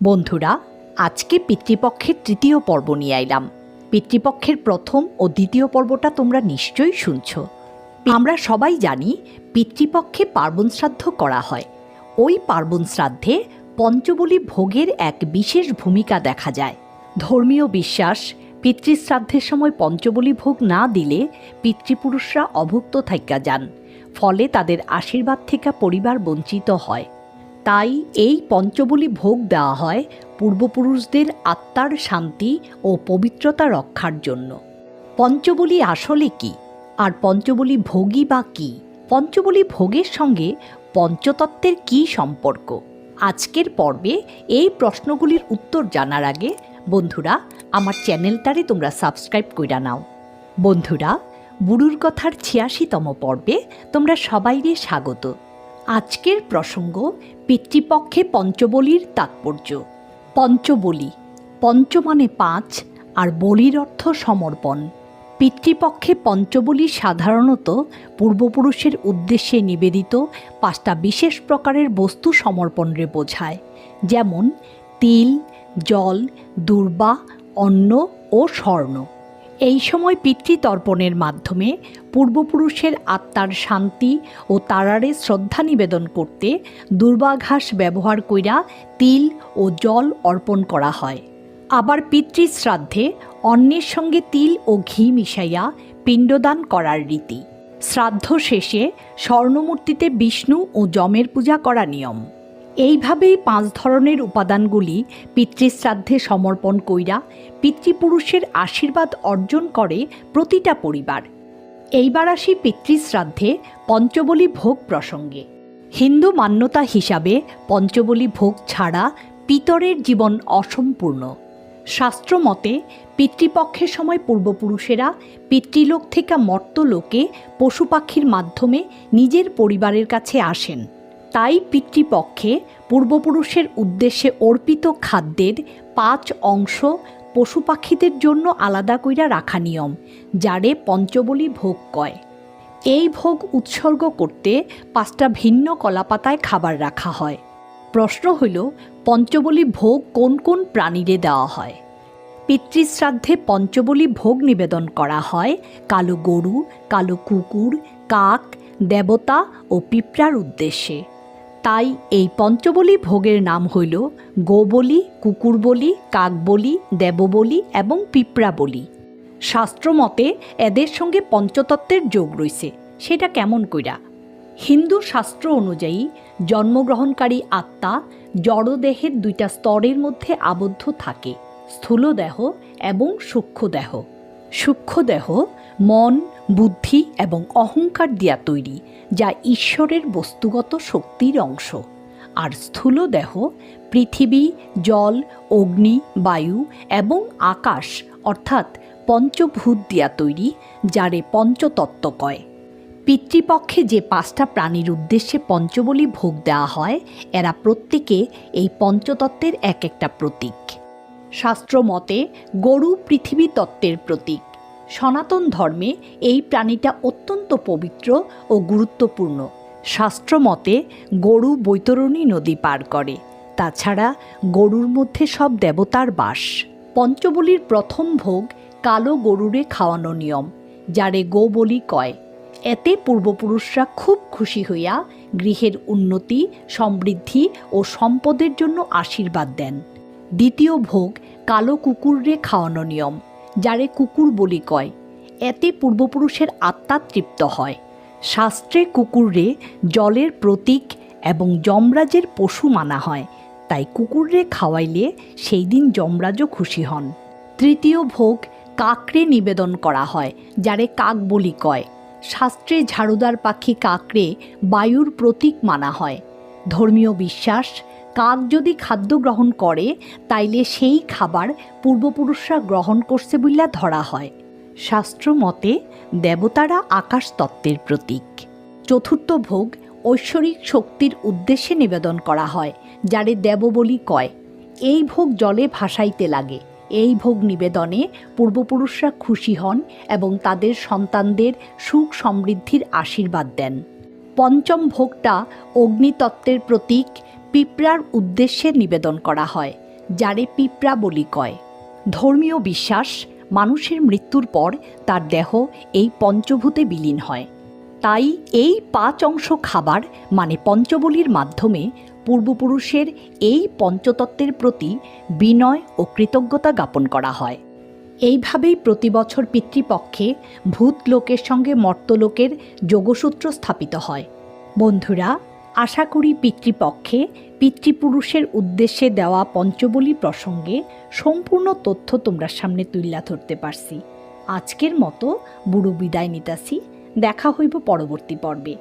বন্ধুরা, আজকে পিতৃপক্ষের তৃতীয় পর্ব নিয়ে আইলাম। পিতৃপক্ষের প্রথম ও দ্বিতীয় পর্বটা তোমরা নিশ্চয়ই শুনছ। আমরা সবাই জানি পিতৃপক্ষে পার্বণ শ্রাদ্ধ করা হয়। ওই পার্বণ শ্রাদ্ধে পঞ্চবলী ভোগের এক বিশেষ ভূমিকা দেখা যায়। ধর্মীয় বিশ্বাস, পিতৃশ্রাদ্ধের সময় পঞ্চবলী ভোগ না দিলে পিতৃপুরুষরা অভুক্ত থাইকা যান। ফলে তাদের আশীর্বাদ থেকে পরিবার বঞ্চিত হয়। তাই এই পঞ্চবলি ভোগ দেওয়া হয় পূর্বপুরুষদের আত্মার শান্তি ও পবিত্রতা রক্ষার জন্য। পঞ্চবলি আসলে কি? আর পঞ্চবলি ভোগই বা কি? পঞ্চবলি ভোগের সঙ্গে পঞ্চতত্ত্বের কি সম্পর্ক? আজকের পর্বে এই প্রশ্নগুলির উত্তর জানার আগে বন্ধুরা, আমার চ্যানেলটারে তোমরা সাবস্ক্রাইব কইরা নাও। বন্ধুরা, বুড়ুর কথার ছিয়াশিতম পর্বে তোমরা সবাইরে স্বাগত। আজকের প্রসঙ্গ পিতৃপক্ষে পঞ্চবলির তাৎপর্য। পঞ্চবলি, পঞ্চ মানে পাঁচ আর বলির অর্থ সমর্পণ। পিতৃপক্ষে পঞ্চবলি সাধারণত পূর্বপুরুষের উদ্দেশ্যে নিবেদিত পাঁচটা বিশেষ প্রকারের বস্তু সমর্পণরে বোঝায়। যেমন, তিল, জল, দুর্বা, অন্ন ও স্বর্ণ। এই সময় পিতৃতর্পণের মাধ্যমে পূর্বপুরুষের আত্মার শান্তি ও তারারে শ্রদ্ধা নিবেদন করতে দুর্বাঘাস ব্যবহার কইরা তিল ও জল অর্পণ করা হয়। আবার পিতৃশ্রাদ্ধে অন্যের সঙ্গে তিল ও ঘি মিশাইয়া পিণ্ডদান করার রীতি। শ্রাদ্ধ শেষে স্বর্ণমূর্তিতে বিষ্ণু ও যমের পূজা করা নিয়ম। এইভাবেই পাঁচ ধরনের উপাদানগুলি পিতৃশ্রাদ্ধে সমর্পণ কইরা পিতৃপুরুষের আশীর্বাদ অর্জন করে প্রতিটা পরিবার। এইবার আসি পিতৃশ্রাদ্ধে পঞ্চবলী ভোগ প্রসঙ্গে। হিন্দু মান্যতা হিসাবে পঞ্চবলী ভোগ ছাড়া পিতরের জীবন অসম্পূর্ণ। শাস্ত্রমতে পিতৃপক্ষের সময় পূর্বপুরুষেরা পিতৃলোক থেকে মর্তলোকে পশু পাখির মাধ্যমে নিজের পরিবারের কাছে আসেন। তাই পিতৃপক্ষে পূর্বপুরুষের উদ্দেশ্যে অর্পিত খাদ্যের পাঁচ অংশ পশু পাখিদের জন্য আলাদা কইরা রাখা নিয়ম, যারে পঞ্চবলি ভোগ কয়। এই ভোগ উৎসর্গ করতে পাঁচটা ভিন্ন কলাপাতায় খাবার রাখা হয়। প্রশ্ন হইল, পঞ্চবলি ভোগ কোন কোন প্রাণীরে দেওয়া হয়? পিতৃশ্রাদ্ধে পঞ্চবলি ভোগ নিবেদন করা হয় কালো গরু, কালো কুকুর, কাক, দেবতা ও পিঁপড়ার উদ্দেশ্যে। তাই এই পঞ্চবলি ভোগের নাম হইল গোবলি কুকুর বলি কাক বলি দেববলি এবং পিঁপড়া বলি শাস্ত্রমতে এদের সঙ্গে পঞ্চতত্ত্বের যোগ রইছে সেটা কেমন কইরা? হিন্দু শাস্ত্র অনুযায়ী জন্মগ্রহণকারী আত্মা জড়দেহের দুইটা স্তরের মধ্যে আবদ্ধ থাকে, স্থূলদেহ এবং সূক্ষ্মদেহ। সূক্ষ্মদেহ মন বুদ্ধি এবং অহংকার দিয়া তৈরি, যা ঈশ্বরের বস্তুগত শক্তির অংশ। আর স্থূল দেহ, পৃথিবী, জল, অগ্নি, বায়ু এবং আকাশ, অর্থাৎ পঞ্চভূত দিয়া তৈরি, যারে পঞ্চতত্ত্ব কয়। পিতৃপক্ষে যে পাঁচটা প্রাণীর উদ্দেশ্যে পঞ্চবলি ভোগ দেওয়া হয়, এরা প্রত্যেকে এই পঞ্চতত্ত্বের এক একটা প্রতীক। শাস্ত্রমতে গরু পৃথিবী তত্ত্বের প্রতীক। সনাতন ধর্মে এই প্রাণীটা অত্যন্ত পবিত্র ও গুরুত্বপূর্ণ। শাস্ত্রমতে গরু বৈতরণী নদী পার করে। তাছাড়া গরুর মধ্যে সব দেবতার বাস। পঞ্চবলির প্রথম ভোগ কালো গরুরে খাওয়ানো নিয়ম, যারে গো বলি কয়। এতে পূর্বপুরুষরা খুব খুশি হইয়া গৃহের উন্নতি, সমৃদ্ধি ও সম্পদের জন্য আশীর্বাদ দেন। দ্বিতীয় ভোগ কালো কুকুররে খাওয়ানো নিয়ম যারে কুকুর বলি কয়। এতে পূর্বপুরুষের আত্মা তৃপ্ত হয়। শাস্ত্রে কুকুররে জলের প্রতীক এবং যমরাজের পশু মানা হয়। তাই কুকুররে খাওয়াইলে সেই দিন যমরাজও খুশি হন। তৃতীয় ভোগ কাকড়ে নিবেদন করা হয়, যারে কাক বলি কয়। শাস্ত্রে ঝাড়ুদার পাখি কাকড়ে বায়ুর প্রতীক মানা হয়। ধর্মীয় বিশ্বাস কাক যদি খাদ্য গ্রহণ করে, তাইলে সেই খাবার পূর্বপুরুষরা গ্রহণ করছে বইলা ধরা হয়। শাস্ত্র মতে, দেবতারা আকাশ তত্ত্বের প্রতীক। চতুর্থ ভোগ, ঐশ্বরিক শক্তির উদ্দেশ্যে নিবেদন করা হয়, যারে দেব বলি কয়, এই ভোগ জলে ভাসাইতে লাগে। এই ভোগ নিবেদনে পূর্বপুরুষরা খুশি হন এবং তাদের সন্তানদের সুখ সমৃদ্ধির আশীর্বাদ দেন। পঞ্চম ভোগটা অগ্নিতত্ত্বের প্রতীক পিঁপড়ার উদ্দেশ্যে নিবেদন করা হয়, যারে পিঁপড়া বলি কয়। ধর্মীয় বিশ্বাস, মানুষের মৃত্যুর পর তার দেহ এই পঞ্চভূতে বিলীন হয়। তাই এই পাঁচ অংশ খাবার মানে পঞ্চবলির মাধ্যমে পূর্বপুরুষের এই পঞ্চতত্ত্বের প্রতি বিনয় ও কৃতজ্ঞতা জ্ঞাপন করা হয়। এইভাবেই প্রতি বছর পিতৃপক্ষে ভূত লোকের সঙ্গে মর্তলোকের যোগসূত্র স্থাপিত হয়। বন্ধুরা, আশা করি পিতৃপক্ষে পিতৃপুরুষের উদ্দেশ্যে দেওয়া পঞ্চবলি প্রসঙ্গে সম্পূর্ণ তথ্য তোমরা সামনে তুইলা ধরতে পারছি। আজকের মতো, বুড়ো বিদায় নিতাছি। দেখা হইব পরবর্তী পর্বে।